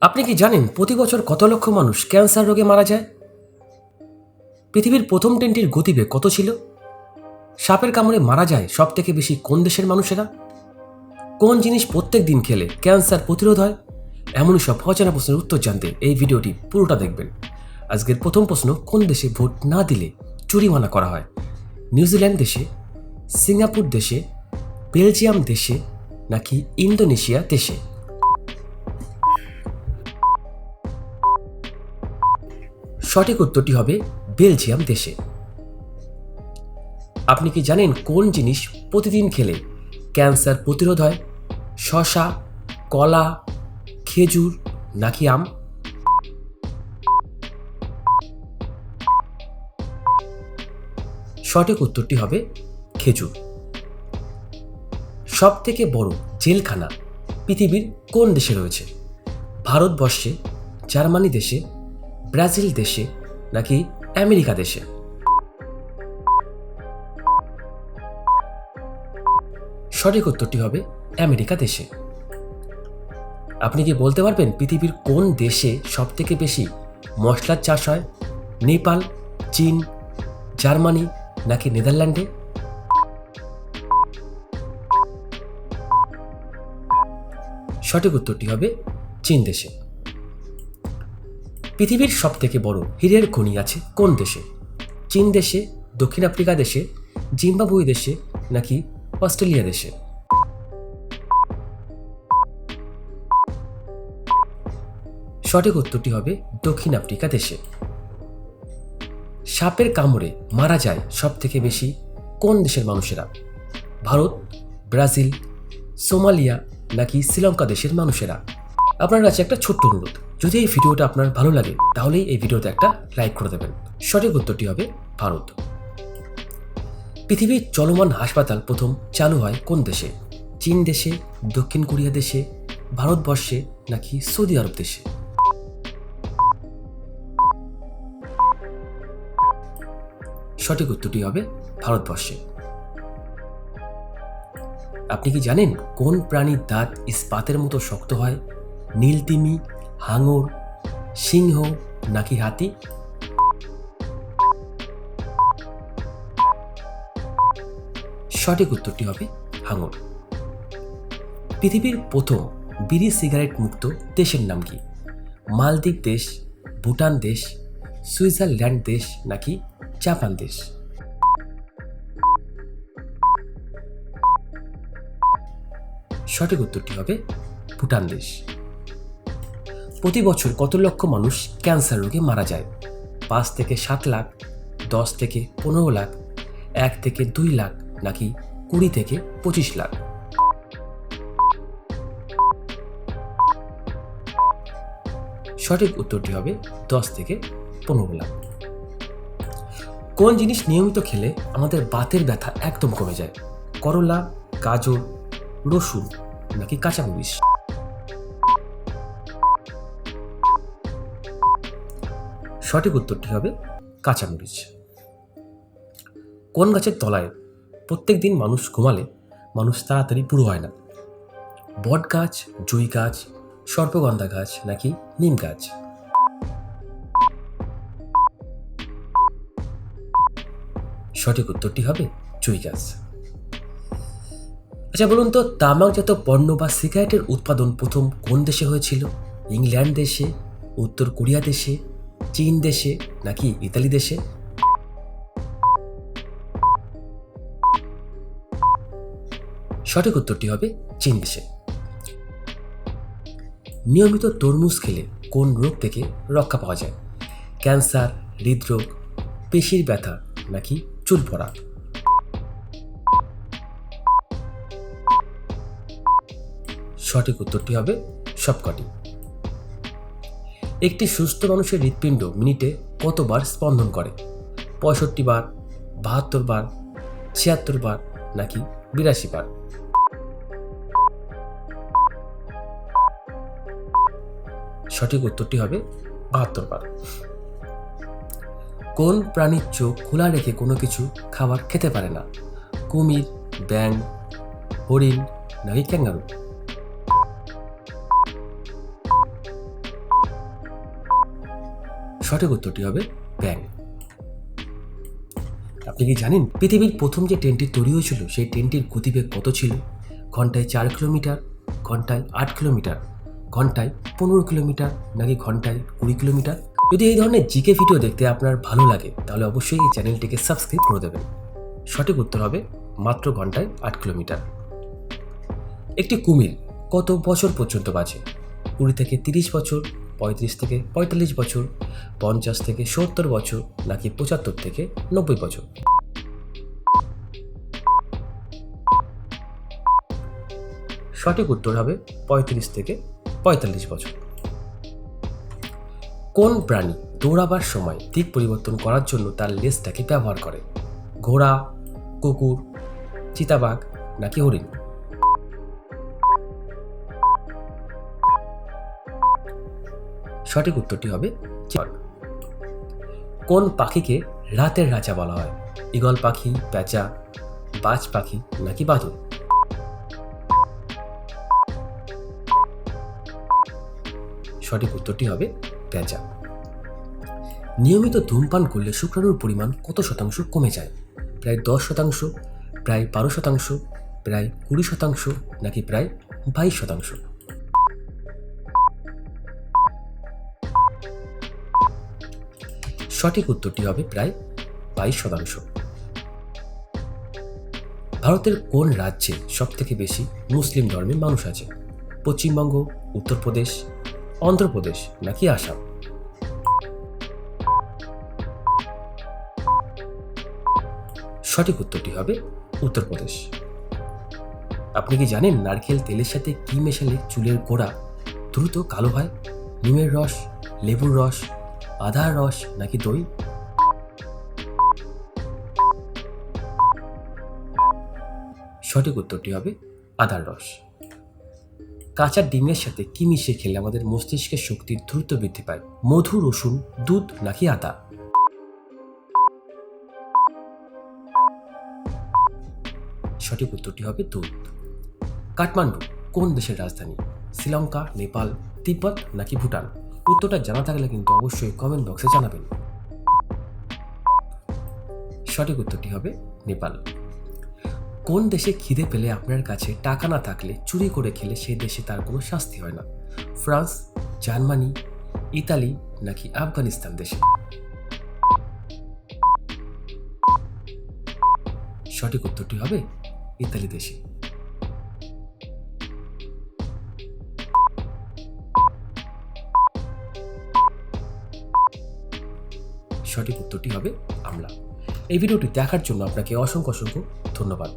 আপনি কি জানেন প্রতি বছর কত লক্ষ মানুষ ক্যান্সার রোগে মারা যায়? পৃথিবীর প্রথম ট্রেনটির গতিবেগ কত ছিল? সাপের কামড়ে মারা যায় সব থেকে বেশি কোন দেশের মানুষেরা? কোন জিনিস প্রত্যেক দিন খেলে ক্যান্সার প্রতিরোধ হয়? এমনই সব অজানা প্রশ্নের উত্তর জানতে এই ভিডিওটি পুরোটা দেখবেন। আজকের প্রথম প্রশ্ন, কোন দেশে ভোট না দিলে চুরিমানা করা হয়? নিউজিল্যান্ড দেশে, সিঙ্গাপুর দেশে, বেলজিয়াম দেশে নাকি ইন্দোনেশিয়া দেশে? সঠিক উত্তরটি হবে বেলজিয়াম দেশে। আপনি কি জানেন কোন জিনিস প্রতিদিন খেলে ক্যান্সার প্রতিরোধ হয়? শশা, কলা, খেজুর নাকি আম? সঠিক উত্তরটি হবে খেজুর। সব থেকে বড় জেলখানা পৃথিবীর কোন দেশে রয়েছে? ভারতবর্ষে, জার্মানি দেশে ব্রাজিল দেশে নাকি আমেরিকা দেশে? সঠিক উত্তরটি হবে আমেরিকা দেশে। আপনি কি বলতে পারবেন পৃথিবীর কোন দেশে সব থেকে বেশি মশলার চাষ হয়? নেপাল, চীন, জার্মানি নাকি নেদারল্যান্ডে? সঠিক উত্তরটি হবে চীন দেশে। পৃথিবীর সব থেকে বড় হীরের খনি আছে কোন দেশে? চীন দেশে, দক্ষিণ আফ্রিকা দেশে জিম্বাবুই দেশে, নাকি অস্ট্রেলিয়া দেশে? সঠিক উত্তরটি হবে দক্ষিণ আফ্রিকা দেশে। সাপের কামড়ে মারা যায় সব থেকে বেশি কোন দেশের মানুষেরা? ভারত, ব্রাজিল, সোমালিয়া, নাকি শ্রীলঙ্কা দেশের মানুষেরা? আপনার কাছে একটা ছোট্ট অনুরোধ। যদি এই ভিডিওটা আপনার ভালো লাগে, তাহলেই এই ভিডিওতে একটা লাইক করে দেবেন। সঠিক উত্তরটি হবে ভারত। পৃথিবীর চলমান হাসপাতাল প্রথম চালু হয় কোন দেশে? চীন দেশে, দক্ষিণ কোরিয়া দেশে, ভারতবর্ষে, নাকি সৌদি আরব দেশে? সঠিক উত্তরটি হবে ভারতবর্ষে। আপনি কি জানেন কোন প্রাণীর দাঁত ইস্পাতের মতো শক্ত হয়? নীলতিমি, হাঙর, সিংহ নাকি হাতি? সঠিক উত্তরটি হবে হাঙর। পৃথিবীর প্রথম বিড়ি সিগারেট মুক্ত দেশের নাম কি? মালদ্বীপ দেশ, ভুটান দেশ, সুইজারল্যান্ড দেশ নাকি জাপান দেশ? সঠিক উত্তরটি হবে ভুটান দেশ। প্রতি বছর কত লক্ষ মানুষ ক্যান্সার রোগে মারা যায়? পাঁচ থেকে সাত লাখ, দশ থেকে পনেরো লাখ, এক থেকে দুই লাখ, নাকি কুড়ি থেকে পঁচিশ লাখ? সঠিক উত্তরটি হবে দশ থেকে পনেরো লাখ। কোন জিনিস নিয়মিত খেলে আমাদের বাতের ব্যথা একদম কমে যায়? করলা, গাজর, রসুন, নাকি কাঁচামরিচ? সঠিক উত্তরটি হবে কাঁচামরিচ। কোন গাছের তলায় প্রত্যেক দিন মানুষ ঘুমালে, মানুষ তাড়াতাড়ি পুরো হয় না? বট গাছ, জুই গাছ, সর্পগন্ধা গাছ নাকি নিম গাছ? সঠিক উত্তরটি হবে জুই গাছ। আচ্ছা বলুন তো, তামাকজাত পণ্য বা সিগারেটের উৎপাদন প্রথম কোন দেশে হয়েছিল? ইংল্যান্ড দেশে, উত্তর কোরিয়া দেশে চীন দেশে নাকি ইতালি দেশে? সঠিক উত্তরটি হবে চীন দেশে। নিয়মিত তরমুজ খেলে কোন রোগ থেকে রক্ষা পাওয়া যায়? ক্যান্সার, হৃদরোগ, পেশির ব্যথা নাকি চুল পড়া? সঠিক উত্তরটি হবে সবকটি। একটি সুস্থ মানুষের হৃৎপিণ্ড মিনিটে কতবার স্পন্দন করে? পঁয়ষট্টি বার, বাহাত্তর বার, ছিয়াত্তর বার, নাকি বিরাশি বার? সঠিক উত্তরটি হবে বাহাত্তর বার। কোন প্রাণীর চোখ খোলা রেখে কোনো কিছু খাবার খেতে পারে না? কুমির ব্যাং হরিণ, নাকি ক্যাঙ্গারু? সঠিক উত্তরটি হবে ব্যাং। আপনি কি জানেন, পৃথিবীর প্রথম যে ট্রেনটি তৈরি হয়েছিল, সেই ট্রেনটির গতিবেগ কত ছিল? ঘন্টায় চার কিলোমিটার, ঘন্টায় আট কিলোমিটার, ঘন্টায় পনেরো কিলোমিটার, নাকি ঘন্টায় কুড়ি কিলোমিটার? যদি এই ধরনের জিকে ভিডিও দেখতে আপনার ভালো লাগে, তাহলে অবশ্যই এই চ্যানেলটিকে সাবস্ক্রাইব করে দেবেন। সঠিক উত্তর হবে মাত্র ঘন্টায় আট কিলোমিটার। একটি কুমির কত বছর পর্যন্ত বাঁচে? কুড়ি থেকে তিরিশ বছর পঁয়ত্রিশ থেকে পঁয়তাল্লিশ বছর, পঞ্চাশ থেকে সত্তর বছর, নাকি পঁচাত্তর থেকে নব্বই বছর। সঠিক উত্তর হবে পঁয়ত্রিশ থেকে পঁয়তাল্লিশ বছর। কোন প্রাণী দৌড়াবার সময় দিক পরিবর্তন করার জন্য তার লেজটাকে ব্যবহার করে? ঘোড়া, কুকুর, চিতাবাঘ, নাকি হরিণ? সঠিক উত্তরটি হবে চিতাবাঘ কোন পাখিকে রাতের রাজা বলা হয়? ঈগল পাখি, প্যাঁচা, বাজ পাখি নাকি বাদুড়? সঠিক উত্তরটি হবে প্যাঁচা। নিয়মিত ধূমপান করলে শুক্রাণুর পরিমাণ কত শতাংশ কমে যায়? প্রায় দশ শতাংশ, প্রায় বারো শতাংশ, প্রায় কুড়ি শতাংশ নাকি প্রায় বাইশ শতাংশ? সঠিক উত্তরটি হবে প্রায় বাইশ শতাংশ। ভারতের কোন রাজ্যে সবথেকে বেশি মুসলিম ধর্মের মানুষ আছে? পশ্চিমবঙ্গ, উত্তরপ্রদেশ, অন্ধ্রপ্রদেশ নাকি আসাম? সঠিক উত্তরটি হবে উত্তরপ্রদেশ। আপনি কি জানেন নারকেল তেলের সাথে কি মেশালে চুলের গোড়া দ্রুত কালো হয়? নিমের রস, লেবুর রস আদার রস নাকি দই? সঠিক উত্তরটি হবে আদার রস। কাঁচা ডিমের সাথে কি মিশিয়ে খেলে আমাদের মস্তিষ্কের শক্তি দ্রুত বৃদ্ধি পায়? মধু, রসুন, দুধ নাকি আদা? সঠিক উত্তরটি হবে দুধ। কাঠমান্ডু কোন দেশের রাজধানী? শ্রীলঙ্কা, নেপাল, তিব্বত নাকি ভুটান? উত্তরটা জানা থাকলে কিন্তু অবশ্যই কমেন্ট বক্সে জানাবেন। সঠিক উত্তরটি হবে নেপাল। কোন দেশে খিদে পেলে আপনার কাছে টাকা না থাকলে চুরি করে খেলে সেই দেশে তার কোনো শাস্তি হয় না? ফ্রান্স, জার্মানি, ইতালি নাকি আফগানিস্তান দেশে? সঠিক উত্তরটি হবে ইতালি দেশে। সঠিক উত্তরটি হবে আমলা। এই ভিডিওটি দেখার জন্য আপনাকে অসংখ্য অসংখ্য ধন্যবাদ।